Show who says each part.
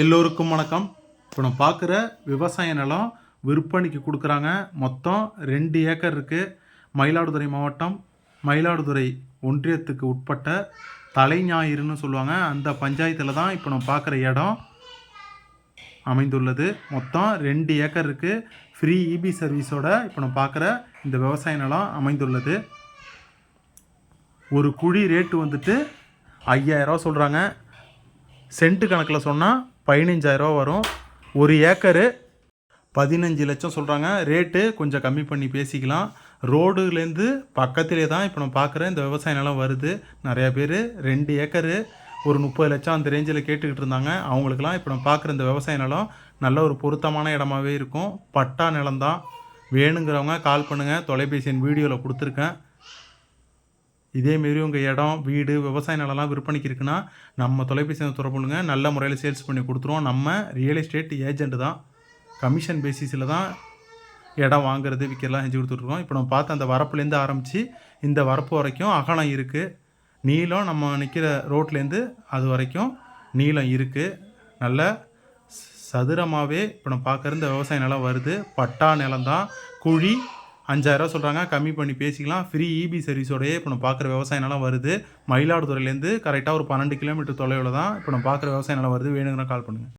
Speaker 1: எல்லோருக்கும் வணக்கம். இப்போ நம்ம பார்க்குற விவசாய நிலம் விற்பனைக்கு கொடுக்குறாங்க. மொத்தம் ரெண்டு ஏக்கர் இருக்குது மயிலாடுதுறை மாவட்டம் மயிலாடுதுறை ஒன்றியத்துக்கு உட்பட்ட தலைஞாயிறுன்னு சொல்லுவாங்க. அந்த பஞ்சாயத்தில் தான் இப்போ நம்ம பார்க்குற இடம் அமைந்துள்ளது. மொத்தம் ரெண்டு ஏக்கர் இருக்குது ஃப்ரீ இபி சர்வீஸோட இப்போ நம்ம பார்க்குற இந்த விவசாய நிலம் அமைந்துள்ளது. ஒரு குழி ரேட்டு வந்துட்டு ஐயாயிரரூவா சொல்கிறாங்க சென்ட்டு கணக்கில் சொன்னால் பதினஞ்சாயிரரூவா வரும். ஒரு ஏக்கரு பதினஞ்சு லட்சம் சொல்கிறாங்க ரேட்டு கொஞ்சம் கம்மி பண்ணி பேசிக்கலாம். ரோடுலேருந்து பக்கத்திலே தான் இப்போ நம்ம பார்க்குற இந்த விவசாய நிலம் வருது. நிறையா பேர் ரெண்டு ஏக்கரு ஒரு முப்பது லட்சம் அந்த ரேஞ்சில் கேட்டுக்கிட்டு இருந்தாங்க. அவங்களுக்குலாம் இப்போ நம்ம பார்க்குற இந்த விவசாய நிலம் நல்ல ஒரு பொருத்தமான இடமாவே இருக்கும். பட்டா நிலம்தான் வேணுங்கிறவங்க கால் பண்ணுங்கள் தொலைபேசி வீடியோவில் கொடுத்துருக்கேன். இதேமாரி உங்கள் இடம் வீடு விவசாய நிலம்லாம் விற்பனைக்கு இருக்குன்னா நம்ம தொலைபேசி தொடர்புங்க நல்ல முறையில் சேல்ஸ் பண்ணி கொடுத்துருவோம். நம்ம ரியல் எஸ்டேட் ஏஜென்ட் தான். கமிஷன் பேசிஸில் தான் இடம் வாங்குறது விற்கிறலாம் செஞ்சு கொடுத்துட்ருக்கோம் இப்போ நம்ம பார்த்த அந்த வரப்புலேருந்து ஆரம்பித்து இந்த வரப்பு வரைக்கும் அகலம் இருக்குது நீளம் நம்ம நிற்கிற ரோட்லேருந்து அது வரைக்கும் நீளம் இருக்குது நல்ல சதுரமாகவே இப்போ நம்ம பார்க்குற இந்த விவசாய நிலம் வருது. பட்டா நிலம் தான். குழி அஞ்சாயிரரூவா சொல்கிறாங்க கம்மி பண்ணி பேசிக்கலாம். ஃப்ரீ இபி சர்வீஸோடய இப்போ நம்ம பார்க்குற விவசாய நிலம் வருது. மயிலாடுதுறையிலேருந்து கரெக்டாக ஒரு பன்னெண்டு கிலோமீட்டர் தொலைவில் தான் இப்போ நம்ம பார்க்குற விவசாய நிலம் வருது. வேணுங்கிற கால் பண்ணுங்கள்